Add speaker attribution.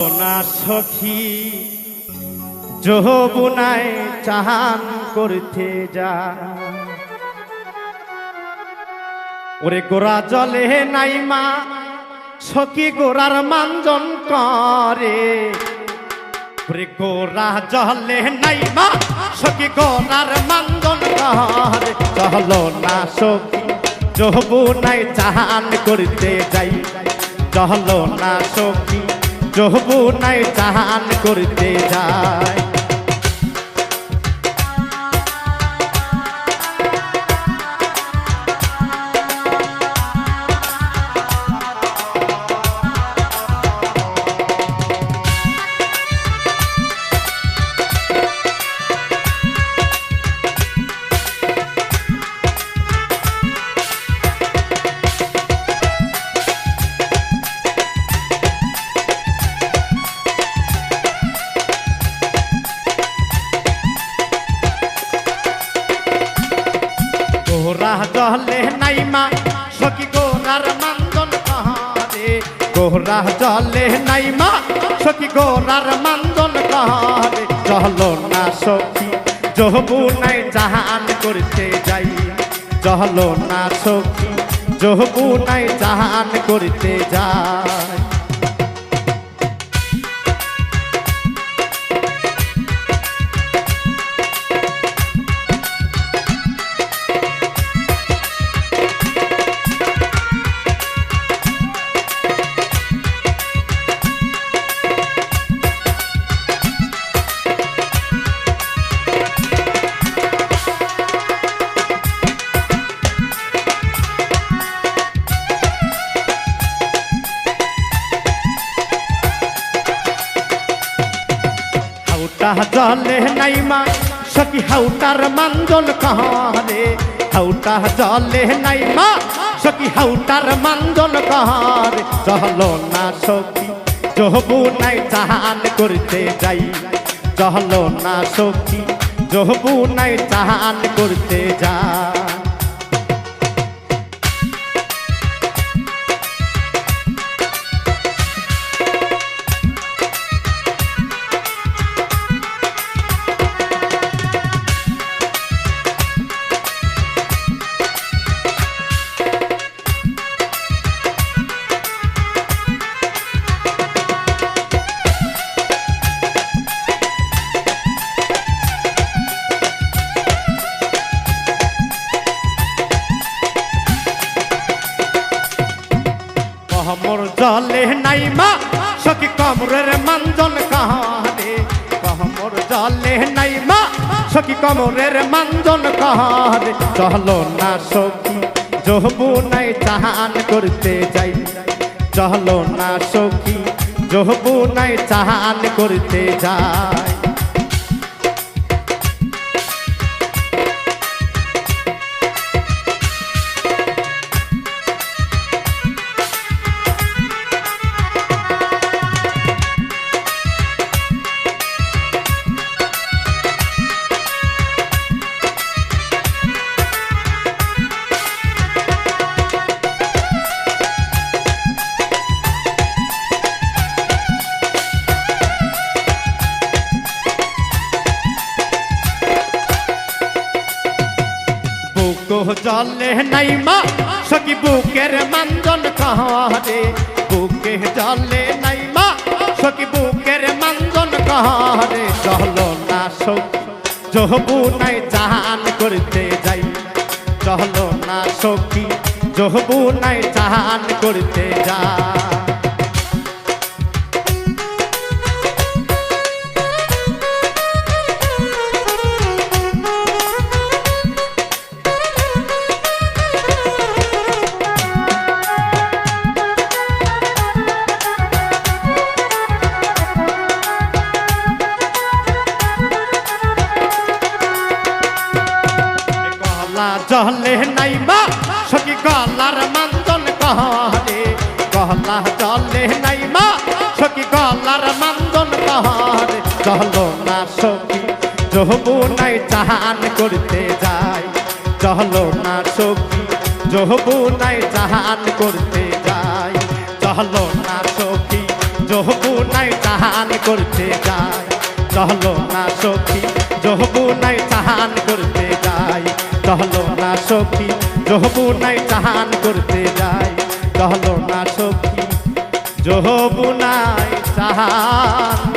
Speaker 1: না সখী, যহবুনায় চাহান করতে যা। ওরে গোরা জলে নাই মা, সখী গোরার মানজন করে। ওরে গোরা জলে নাই মা, সখী গোরার মানজন করে। চলো না সখী, যহবুনায় চাহান করতে যাই। চলো না সখী যহবুনায় চাহান করতে যায়। গোরা জলে নাই মা সখী গোরার মান্দন কাহারে গোরা চলে নাই মা সখী গোরার মান্দন কাহারে চলো না সখী জহবু নাই জাহান করতে যাই চলো না সখী জহবু নাই জাহান করতে যাই হাউটা জলে নাই মা সখী হাউটার মান্দন কাহারে। হাউটা জলে নাই মা সখী হাউটার মান্দন কাহারে। চহলো না সখী জহবু নাই চাহান করতে যাই। চহলো না সখী জহবু নাই চাহান করতে যাই। নাই মা সখি কমরের মানজন কাহারে কমর জলে নাই মা সখি কমরের মানজন কাহারে চলো না সখি জহবু নাই চাহান করতে যাই। চলো না সখি জহবু নাই চাহান করতে যাই। জলে নাই মা, সখী বুকের মানজন কাহারে? বুকে জলে নাই মা, সখী বুকের মানজন কাহারে? চলো না সখী জহবু নাই জাহান করতে যাই। চলো না সখী জহবু নাই জাহান করতে যাই। গলা জলে নাই মা, সখী গলার মান্দন কহরে। গলা জলে নাই মা, সখী গলার মান্দন কহরে। চলো না সখী জহবু নাই চাহান করতে যাই। চলো না সখী জহবু নাই চাহান করতে যাই। চলো না সখী জহবু নাই চাহান করতে যায় চলো না সখী চলো না সখী যহবুনাই চাহান করতে যাই। চলো না সখী যহবুনাই চাহান